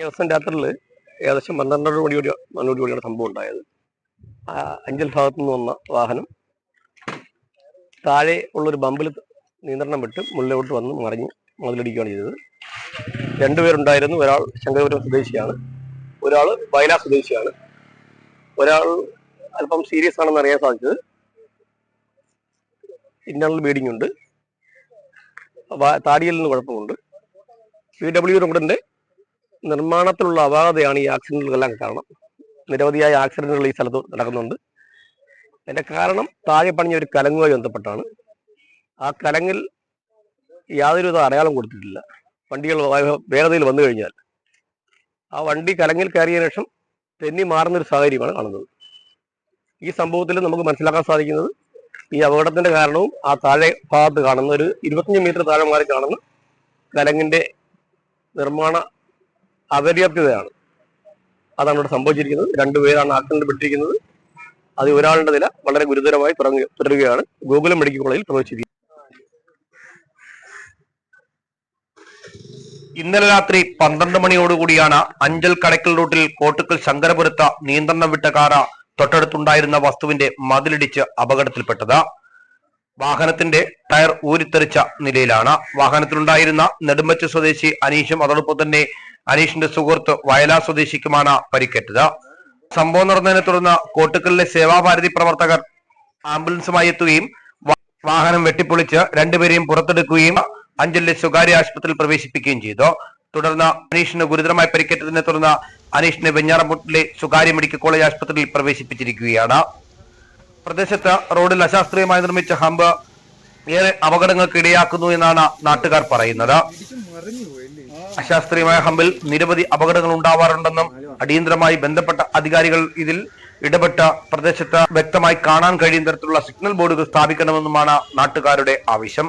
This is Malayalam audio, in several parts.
ദിവസം രാത്രിയിൽ ഏകദേശം പന്ത്രണ്ടര മണിയോട് കൂടിയാണ് സംഭവം ഉണ്ടായത്. അഞ്ചൽ ഭാഗത്തു നിന്ന് വന്ന വാഹനം താഴെ ഉള്ളൊരു ബമ്പിൽ നിയന്ത്രണം വിട്ട് മുകളിലോട്ട് വന്ന് മറിഞ്ഞ് മതിലടിക്കുകയാണ് ചെയ്തത്. രണ്ടുപേരുണ്ടായിരുന്നു ഒരാൾ ശങ്കരപുരം സ്വദേശിയാണ്. ഒരാൾ വയലാ സ്വദേശിയാണ്. ഒരാൾ അല്പം സീരിയസ് ആണെന്ന് അറിയാൻ സാധിച്ചത്. ഇന്റേണൽ ബീഡിംഗ് ഉണ്ട്. താടിയിൽ നിന്ന് കുഴപ്പമുണ്ട്. പി ഡബ്ല്യു റോഡിന്റെ നിർമ്മാണത്തിലുള്ള അപാകതയാണ് ഈ ആക്സിഡന്റുകളെല്ലാം കാരണം. നിരവധിയായ ആക്സിഡന്റുകൾ ഈ സ്ഥലത്ത് നടക്കുന്നുണ്ട്. അതിന്റെ കാരണം താഴെ പണിഞ്ഞ ഒരു കലങ്ങുമായി ബന്ധപ്പെട്ടാണ്. ആ കലങ്ങിൽ യാതൊരുവിധ അടയാളം കൊടുത്തിട്ടില്ല. വണ്ടികൾ വേഗതയിൽ വന്നു കഴിഞ്ഞാൽ. ആ വണ്ടി കലങ്ങിൽ കയറിയ ശേഷം തെന്നി മാറുന്നൊരു സാഹചര്യമാണ് കാണുന്നത്. ഈ സംഭവത്തിൽ നമുക്ക് മനസ്സിലാക്കാൻ സാധിക്കുന്നത് ഈ അപകടത്തിന്റെ കാരണവും ആ താഴെ ഭാഗത്ത് കാണുന്ന ഒരു ഇരുപത്തഞ്ച് മീറ്റർ താഴെ മാറി കാണുന്ന കലങ്ങിന്റെ നിർമ്മാണ അപര്യാപ്തതയാണ്. അതാണ് ഇവിടെ സംഭവിച്ചിരിക്കുന്നത്. രണ്ടുപേരാണ് ആക്സിഡന്റ് പെട്ടിരിക്കുന്നത് അതിൽ ഒരാളുടെ നില വളരെ ഗുരുതരമായി തുടരുകയാണ്. ഗോകുലം മെഡിക്കൽ കോളേജിൽ പ്രവേശിച്ചിരിക്കുന്നത് ഇന്നലെ രാത്രി പന്ത്രണ്ട് മണിയോടുകൂടിയാണ് അഞ്ചൽ കടക്കൽ റൂട്ടിൽ കോട്ടുക്കൽ ശങ്കരപുരത്ത് നിയന്ത്രണം വിട്ട കാറ തൊട്ടടുത്തുണ്ടായിരുന്ന വസ്തുവിന്റെ മതിലിടിച്ച് അപകടത്തിൽപ്പെട്ടത്. വാഹനത്തിന്റെ ടയർ ഊരിത്തെറിച്ച നിലയിലാണ്. വാഹനത്തിലുണ്ടായിരുന്ന നെടുമ്പച്ച സ്വദേശി അനീഷും അതോടൊപ്പം തന്നെ അനീഷിന്റെ സുഹൃത്ത് വയലാ സ്വദേശിക്കുമാണ് പരിക്കേറ്റത്. സംഭവം നടന്നതിനെ തുടർന്ന് കോട്ടുക്കലിലെ സേവാഭാരതി പ്രവർത്തകർ ആംബുലൻസുമായി എത്തുകയും വാഹനം വെട്ടിപ്പൊളിച്ച് രണ്ടുപേരെയും പുറത്തെടുക്കുകയും അഞ്ചലിലെ സ്വകാര്യ ആശുപത്രിയിൽ പ്രവേശിപ്പിക്കുകയും ചെയ്തു. തുടർന്ന് അനീഷിന് ഗുരുതരമായി പരിക്കേറ്റതിനെ തുടർന്ന് അനീഷിനെ വെഞ്ഞാറമ്പൂട്ടിലെ സ്വകാര്യ മെഡിക്കൽ കോളേജ് ആശുപത്രിയിൽ പ്രവേശിപ്പിച്ചിരിക്കുകയാണ്. പ്രദേശത്ത് റോഡിൽ അശാസ്ത്രീയമായി നിർമ്മിച്ച ഹമ്പ് ഏറെ അപകടങ്ങൾക്ക് ഇടയാക്കുന്നു എന്നാണ് നാട്ടുകാർ പറയുന്നത്. അശാസ്ത്രീയമായ ഹമ്പിൽ നിരവധി അപകടങ്ങൾ ഉണ്ടാവാറുണ്ടെന്നും അടിയന്തരമായി ബന്ധപ്പെട്ട അധികാരികൾ ഇതിൽ ഇടപെട്ട പ്രദേശത്ത് വ്യക്തമായി കാണാൻ കഴിയുന്ന തരത്തിലുള്ള സിഗ്നൽ ബോർഡുകൾ സ്ഥാപിക്കണമെന്നുമാണ് നാട്ടുകാരുടെ ആവശ്യം.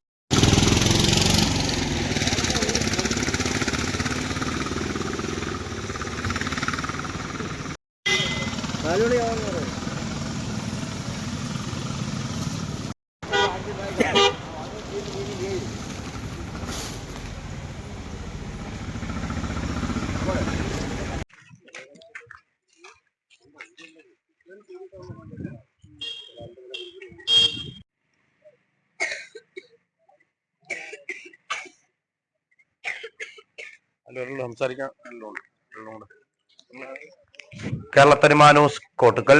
നാലുമണി എല്ലാം പറയും സംസാരിക്കാൻ കേരള തനിമാനൂസ് കോട്ടുക്കൽ